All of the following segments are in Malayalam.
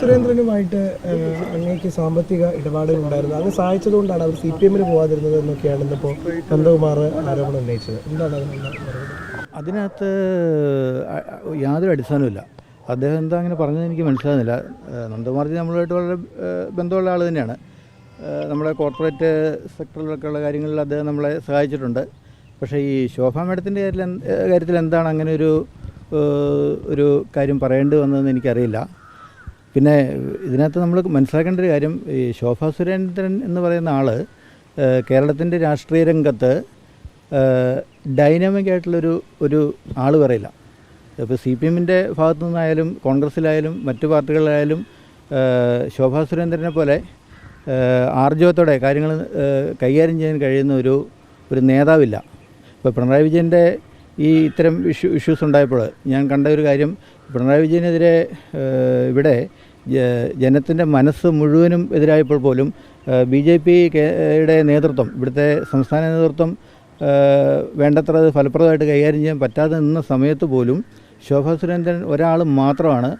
സുരേന്ദ്രനുമായിട്ട് അങ്ങേക്ക് സാമ്പത്തിക ഇടപാടുകൾ ഉണ്ടായിരുന്നു അങ്ങ് സഹായിച്ചതുകൊണ്ടാണ് അവർ സി പി എമ്മിന് പോകാതിരുന്നത് എന്നൊക്കെയാണ് ഇന്നിപ്പോൾ നന്ദകുമാർ ആരോപണം ഉന്നയിച്ചത്. എന്താണ് അതിനകത്ത് യാതൊരു അടിസ്ഥാനവുമില്ല. അദ്ദേഹം എന്താ അങ്ങനെ പറഞ്ഞത് എനിക്ക് മനസ്സിലാകുന്നില്ല. നന്ദകുമാർജി നമ്മളുമായിട്ട് വളരെ ബന്ധമുള്ള ആൾ തന്നെയാണ്. നമ്മുടെ കോർപ്പറേറ്റ് സെക്ടറിലൊക്കെ ഉള്ള കാര്യങ്ങളിൽ അദ്ദേഹം നമ്മളെ സഹായിച്ചിട്ടുണ്ട്. പക്ഷേ ഈ ശോഭാ മേഡത്തിന്റെ കാര്യത്തിൽ കാര്യത്തിൽ എന്താണ് അങ്ങനെ ഒരു ഒരു കാര്യം പറയേണ്ടി വന്നതെന്ന് എനിക്കറിയില്ല. പിന്നെ ഇതിനകത്ത് നമ്മൾ മനസ്സിലാക്കേണ്ട ഒരു കാര്യം ഈ ശോഭാ സുരേന്ദ്രൻ എന്ന് പറയുന്ന ആൾ കേരളത്തിന്റെ രാഷ്ട്രീയ രംഗത്ത് ഡൈനാമിക് ആയിട്ടുള്ളൊരു ഒരു ആൾ പറയില്ല. ഇപ്പോൾ സി പി എമ്മിന്റെ ഭാഗത്തു നിന്നായാലും കോൺഗ്രസ്സിലായാലും മറ്റു പാർട്ടികളിലായാലും ശോഭാ സുരേന്ദ്രനെ പോലെ ആർജവത്തോടെ കാര്യങ്ങൾ കൈകാര്യം ചെയ്യാൻ കഴിയുന്ന ഒരു ഒരു നേതാവില്ല. ഇപ്പോൾ പിണറായി വിജയന്റെ ഈ ഇത്തരം ഇഷ്യൂ ഇഷ്യൂസ് ഉണ്ടായപ്പോൾ ഞാൻ കണ്ട ഒരു കാര്യം പിണറായി വിജയനെതിരെ ഇവിടെ ജനത്തിന്റെ മനസ്സ് മുഴുവനും എതിരായപ്പോൾ പോലും ബി ജെ പിയുടെ നേതൃത്വം ഇവിടുത്തെ സംസ്ഥാന നേതൃത്വം വേണ്ടത്ര അത് ഫലപ്രദമായിട്ട് കൈകാര്യം ചെയ്യാൻ പറ്റാതെ നിന്ന സമയത്ത് പോലും ശോഭാ സുരേന്ദ്രൻ ഒരാൾ മാത്രമാണ്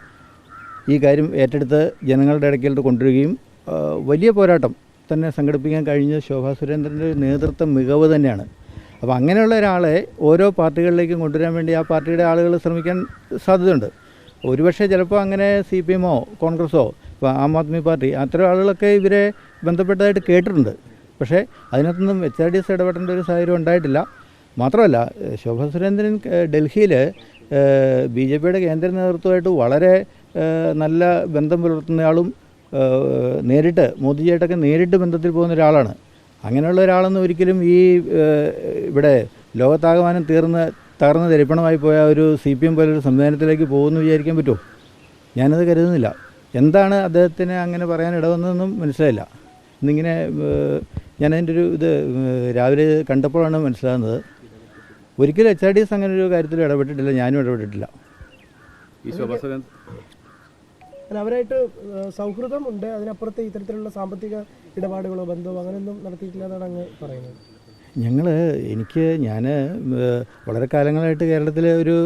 ഈ കാര്യം ഏറ്റെടുത്ത് ജനങ്ങളുടെ ഇടയ്ക്കിലോട്ട് കൊണ്ടുവരികയും വലിയ പോരാട്ടം തന്നെ സംഘടിപ്പിക്കാൻ കഴിഞ്ഞ ശോഭാ സുരേന്ദ്രന്റെ നേതൃത്വ മികവ് തന്നെയാണ്. അപ്പോൾ അങ്ങനെയുള്ള ഒരാളെ ഓരോ പാർട്ടികളിലേക്കും കൊണ്ടുവരാൻ വേണ്ടി ആ പാർട്ടിയുടെ ആളുകൾ ശ്രമിക്കാൻ സാധ്യതയുണ്ട്. ഒരുപക്ഷെ ചിലപ്പോൾ അങ്ങനെ സി പി എമ്മോ കോൺഗ്രസ്സോ ആം ആദ്മി പാർട്ടി അത്തരം ആളുകളൊക്കെ ഇവരെ ബന്ധപ്പെട്ടതായിട്ട് കേട്ടിട്ടുണ്ട്. പക്ഷേ അതിനകത്തൊന്നും എച്ച് ആർ ഡി എസ് ഇടപെടേണ്ട ഒരു സാഹചര്യം ഉണ്ടായിട്ടില്ല. മാത്രമല്ല ശോഭ സുരേന്ദ്രൻ ഡൽഹിയിൽ ബി ജെ പിയുടെ കേന്ദ്ര നേതൃത്വമായിട്ട് വളരെ നല്ല ബന്ധം പുലർത്തുന്നയാളും നേരിട്ട് മോദിജിയായിട്ടൊക്കെ നേരിട്ട് ബന്ധത്തിൽ പോകുന്ന ഒരാളാണ്. അങ്ങനെയുള്ള ഒരാളൊന്നും ഒരിക്കലും ഈ ഇവിടെ ലോകത്താകമാനം തീർന്ന് തകർന്ന് തരിപ്പണമായി പോയ ഒരു സി പി എം പോലൊരു സംവിധാനത്തിലേക്ക് പോകുമെന്ന് വിചാരിക്കാൻ പറ്റുമോ? ഞാനത് കരുതുന്നില്ല. എന്താണ് അദ്ദേഹത്തിന് അങ്ങനെ പറയാൻ ഇടവന്നതെന്നും മനസ്സിലായില്ല. ഇന്നിങ്ങനെ ഞാനതിന്റെ ഒരു ഇത് രാവിലെ കണ്ടപ്പോഴാണ് മനസ്സിലാകുന്നത്. ഒരിക്കലും എച്ച് ആർ ഡി എസ് അങ്ങനെ ഒരു കാര്യത്തിൽ ഇടപെട്ടിട്ടില്ല. ഞാനും ഇടപെട്ടിട്ടില്ല. അല്ല അവരായിട്ട് സൗഹൃദം ഉണ്ട്. അതിനപ്പുറത്ത് ഇത്തരത്തിലുള്ള സാമ്പത്തിക ഇടപാടുകളോ ബന്ധമോ അങ്ങനെയൊന്നും നടത്തിയിട്ടില്ല എന്നാണ് അങ്ങ് പറയുന്നത്. ഞങ്ങൾ എനിക്ക് ഞാൻ വളരെ കാലങ്ങളായിട്ട് കേരളത്തിലെ ഒരു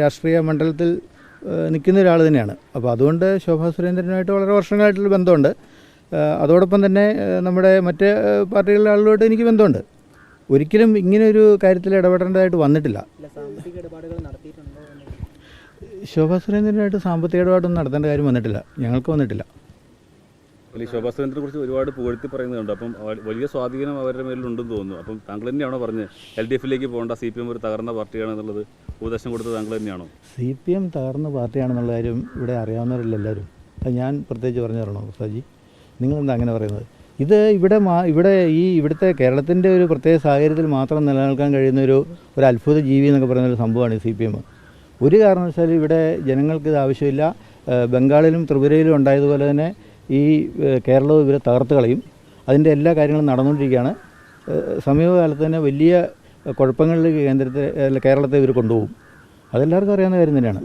രാഷ്ട്രീയ മണ്ഡലത്തിൽ നിൽക്കുന്ന ഒരാൾ തന്നെയാണ്. അപ്പോൾ അതുകൊണ്ട് ശോഭാ സുരേന്ദ്രനുമായിട്ട് വളരെ വർഷങ്ങളായിട്ടുള്ള ബന്ധമുണ്ട്. അതോടൊപ്പം തന്നെ നമ്മുടെ മറ്റ് പാർട്ടികളിലെ ആളുകളായിട്ട് എനിക്ക് ബന്ധമുണ്ട്. ഒരിക്കലും ഇങ്ങനെ ഒരു കാര്യത്തിൽ ഇടപെടേണ്ടതായിട്ട് വന്നിട്ടില്ല. ശോഭാ സുരേന്ദ്രനായിട്ട് സാമ്പത്തിക ഇടപാടൊന്നും നടത്തേണ്ട കാര്യം വന്നിട്ടില്ല. ഞങ്ങൾക്ക് വന്നിട്ടില്ല. ഈ ശോഭാ സുരേന്ദ്രനെ കുറിച്ച് ഒരുപാട് പുകഴ്ത്തി പറയുന്നുണ്ട് അപ്പം വലിയ സ്വാധീനം അവരുടെ മേലിലുണ്ടെന്ന് തോന്നുന്നു. അപ്പം താങ്കൾ തന്നെയാണോ പറഞ്ഞത്? എൽ ഡി എഫിലേക്ക് പോകേണ്ട സി പി എം ഒരു തകർന്ന പാർട്ടിയാണ് എന്നുള്ളത് ഉപദേശം കൊടുത്തത് താങ്കൾ തന്നെയാണോ? സി പി എം തകർന്ന പാർട്ടിയാണെന്നുള്ള കാര്യം ഇവിടെ അറിയാവുന്നവരില്ല എല്ലാവരും. അത് ഞാൻ പ്രത്യേകിച്ച് പറഞ്ഞു തരണോ സജി നിങ്ങളെന്താ അങ്ങനെ പറയുന്നത്? ഇത് ഇവിടെ മാ ഇവിടെ ഈ ഇവിടുത്തെ കേരളത്തിന്റെ ഒരു പ്രത്യേക സാഹചര്യത്തിൽ മാത്രം നിലനിൽക്കാൻ കഴിയുന്ന ഒരു ഒരു അത്ഭുത ജീവി എന്നൊക്കെ പറയുന്ന ഒരു സംഭവമാണ് ഈ സി പി എം. ഒരു കാരണവശാലും ഇവിടെ ജനങ്ങൾക്ക് ഇത് ആവശ്യമില്ല. ബംഗാളിലും ത്രിപുരയിലും ഉണ്ടായതുപോലെ തന്നെ ഈ കേരളവും ഇവരെ തകർത്ത് കളയും. അതിന്റെ എല്ലാ കാര്യങ്ങളും നടന്നുകൊണ്ടിരിക്കുകയാണ്. സമീപകാലത്ത് തന്നെ വലിയ കുഴപ്പങ്ങളിലേക്ക് കേന്ദ്രത്തെ കേരളത്തെ ഇവർ കൊണ്ടുപോകും. അതെല്ലാവർക്കും അറിയാവുന്ന കാര്യം തന്നെയാണ്.